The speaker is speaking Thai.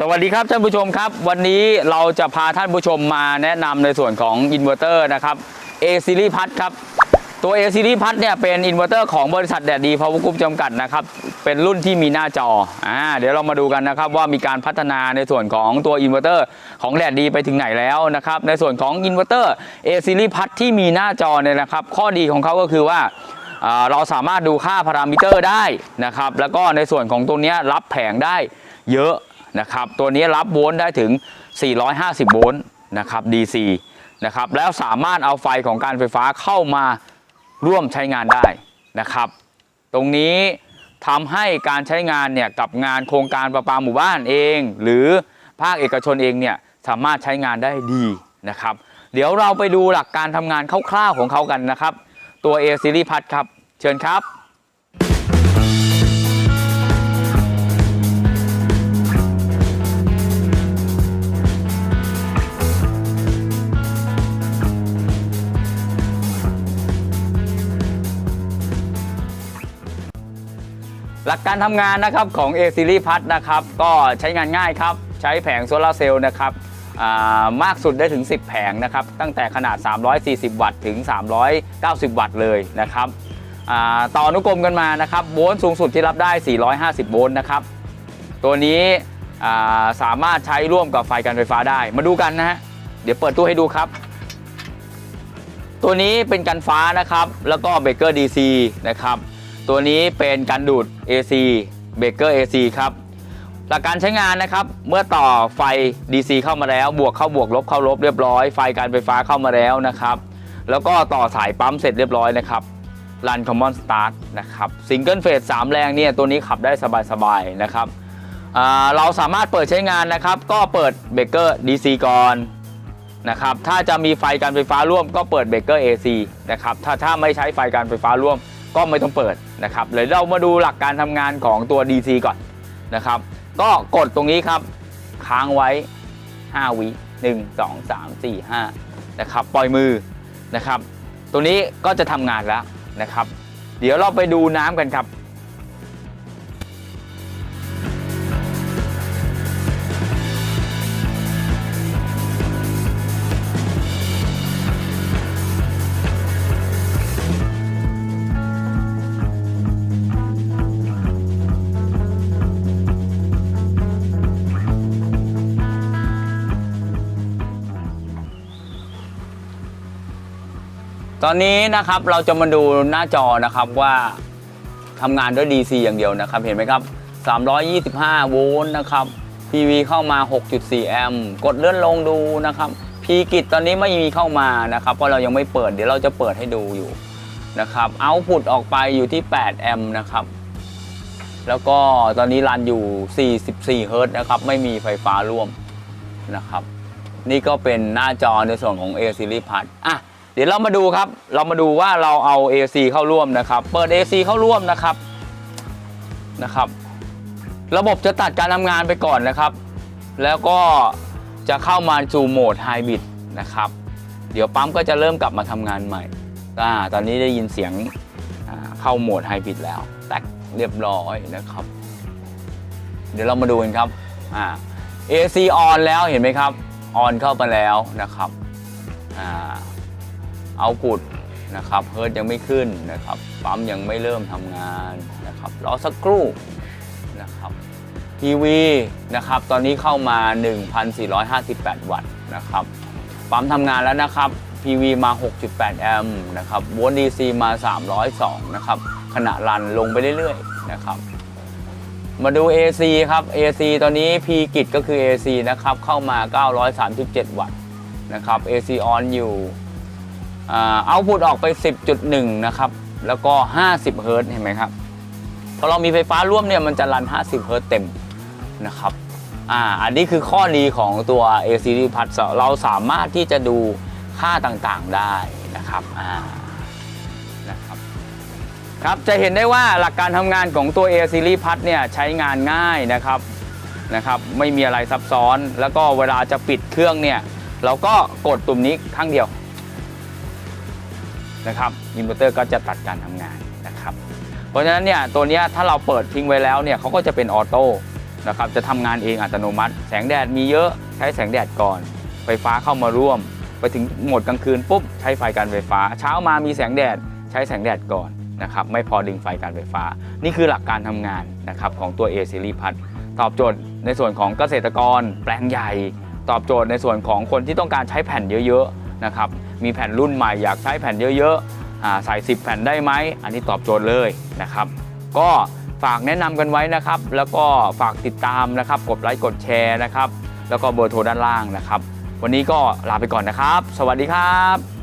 สวัสดีครับท่านผู้ชมครับวันนี้เราจะพาท่านผู้ชมมาแนะนำในส่วนของอินเวอร์เตอร์นะครับ A Series พัดครับ ตัว A Series พัดเนี่ยเป็นอินเวอร์เตอร์ของบริษัทแดดดีพาวเวอร์กรุ๊ปจำกัดนะครับ เป็นรุ่นที่มีหน้าจออ่าเดี๋ยวเรามาดูกันนะครับว่ามีการพัฒนาในส่วนของตัวอินเวอร์เตอร์ของแดดดีไปถึงไหนแล้วนะครับ ในส่วนของอินเวอร์เตอร์ A Series พัดที่มีหน้าจอเนี่ยนะครับ ข้อดีของเขาก็คือว่าเราสามารถดูค่าพารามิเตอร์ได้นะครับ แล้วก็ในส่วนของตัวนี้รับแผงได้เยอะนะครับ ตัวนี้รับโวลต์ได้ถึง 450 โวลต์นะครับ DC นะครับ แล้วสามารถเอาไฟของการไฟฟ้าเข้ามา ร่วมใช้งานได้นะครับ ตรงนี้ทำให้การใช้งานเนี่ยกับงานโครงการประปาหมู่บ้านเอง หรือภาคเอกชนเองเนี่ยสามารถใช้งานได้ดีนะครับ เดี๋ยวเราไปดูหลักการทำงานคร่าวๆของเขากันนะครับ ตัว A Series พัดครับ เชิญครับ หลักการทำงานนะครับของ A Series พัดนะครับ ก็ใช้งานง่ายครับ ใช้แผงโซลาร์เซลล์นะครับามากสุดได้ถึง 10 แผงนะครับ ตั้งแต่ขนาด 340 วัตต์ถึง 390 วัตต์เลยนะครับต่ออนุกรมกันมานะครับโวลต์สูงสุดที่รับได้ 450 โวลต์นะครับ ตัวนี้าสามารถใช้ร่วมกับไฟการไฟฟ้าได้ มาดูกันนะฮะ เดี๋ยวเปิดตู้ให้ดูครับ ตัวนี้เป็นกันฟ้านะครับ แล้วก็เบรกเกอร์ DC นะครับ ตัวนี้เป็นการดูด AC เบรกเกอร์ AC ครับ หลักการใช้งานนะครับ เมื่อต่อไฟ DC เข้ามาแล้ว บวกเข้าบวกลบเข้าลบเรียบร้อย ไฟการไฟฟ้าเข้ามาแล้วนะครับ แล้วก็ต่อสายปั๊มเสร็จเรียบร้อยนะครับรัน Common Start นะครับซิงเกิลเฟส3แรงเนี่ยตัวนี้ขับได้สบายๆนะครับเราสามารถเปิดใช้งานนะครับ ก็เปิดเบรกเกอร์ DC ก่อนนะครับถ้าจะมีไฟการไฟฟ้าร่วมก็เปิดเบรกเกอร์ AC นะครับถ้าถ้าไม่ใช้ไฟการไฟฟ้าร่วม ก็ไม่ต้องเปิดนะครับเลยเรามาดูหลักการทำงานของตัว DC ก่อนนะครับ ก็กดตรงนี้ครับ ค้างไว้ 5 วิ1 2 3 4 5นะครับปล่อยมือนะครับ ตัวนี้ก็จะทำงานแล้วนะครับ เดี๋ยวเราไปดูน้ำกันครับ ตอนนี้นะครับเราจะมาดูหน้าจอนะครับว่าทำงานด้วย DC อย่างเดียวนะครับ เห็นไหมครับ 325 โวลต์นะครับ PV เข้ามา 6.4 แอมป์กดเลื่อนลงดูนะครับพีกิจตอนนี้ไม่มีเข้ามานะครับเพราะเรายังไม่เปิดเดี๋ยวเราจะเปิดให้ดูอยู่นะครับเอาพุตออกไปอยู่ที่ 8 แอมป์นะครับ แล้วก็ตอนนี้รันอยู่ 44 เฮิรตซ์นะครับ ไม่มีไฟฟ้าร่วมนะครับ นี่ก็เป็นหน้าจอในส่วนของ A Series Plus อะ ดี๋ยวเรามาดูครับ เรามาดูว่าเราเอา AC เข้าร่วมนะครับ เปิด AC เข้าร่วมนะครับ นะครับ ระบบจะตัดการทำงานไปก่อนนะครับ แล้วก็จะเข้ามาสู่โหมดไฮบริดนะครับ เดี๋ยวปั๊มก็จะเริ่มกลับมาทำงานใหม่อ่าตอนนี้ได้ยินเสียงเข้าโหมดไฮบริดแล้ว แตกเรียบร้อยนะครับ เดี๋ยวเรามาดูกันครับอ่า AC on แล้วเห็นไหมครับ on เข้าไปแล้วนะครับอ่า เอาพุตนะครับเฮิร์ตยังไม่ขึ้นนะครับปั๊มยังไม่เริ่มทำงานนะครับรอสักครู่นะครับ PV นะครับตอนนี้เข้ามา 1,458 วัตต์นะครับปั๊มทำงานแล้วนะครับ PV มา 6.8 แอมป์นะครับโวลต์ DC มา 302 นะครับขณะรันลงไปเรื่อยๆนะครับมาดู AC ครับ AC ตอนนี้ P กิจก็คือ AC นะครับเข้ามา 937 วัตต์นะครับ AC on อยู่ เอาพุตออกไป 10.1 นะครับ แล้วก็ 50 เฮิรต์เห็นไหมครับพอเรามีไฟฟ้าร่วมเนี่ยมันจะรัน 50 เฮิรต์เต็มนะครับอ่าอันนี้คือข้อดีของตัว A Series Plus เราสามารถที่จะดูค่าต่างๆได้นะครับอ่านะครับครับจะเห็นได้ว่าหลักการทำงานของตัว A Series Plus เนี่ยใช้งานง่ายนะครับนะครับไม่มีอะไรซับซ้อนแล้วก็เวลาจะปิดเครื่องเนี่ยเราก็กดตุ่มนี้ข้งเดียว นะครับอินเวอร์เตอร์ก็จะตัดการทำงานนะครับ เพราะฉะนั้นเนี่ยตัวนี้ถ้าเราเปิดทิ้งไว้แล้วเนี่ยเขาก็จะเป็นออโต้นะครับจะทำงานเองอัตโนมัติ แสงแดดมีเยอะใช้แสงแดดก่อน ไฟฟ้าเข้ามาร่วม ไปถึงหมดกลางคืนปุ๊บใช้ไฟการไฟฟ้า เช้ามามีแสงแดดใช้แสงแดดก่อนนะครับไม่พอดึงไฟการไฟฟ้า นี่คือหลักการทำงานนะครับของตัว A Series พัดตอบโจทย์ในส่วนของเกษตรกรแปลงใหญ่ ตอบโจทย์ในส่วนของคนที่ต้องการใช้แผ่นเยอะๆ นะครับมีแผ่นรุ่นใหม่อยากใช้แผ่นเยอะๆใส่ 10 แผ่นได้ไหมอันนี้ตอบโจทย์เลยนะครับ ก็ฝากแนะนำกันไว้นะครับ แล้วก็ฝากติดตามนะครับกดไลค์กดแชร์นะครับ แล้วก็เบอร์โทรด้านล่างนะครับ วันนี้ก็ลาไปก่อนนะครับ สวัสดีครับ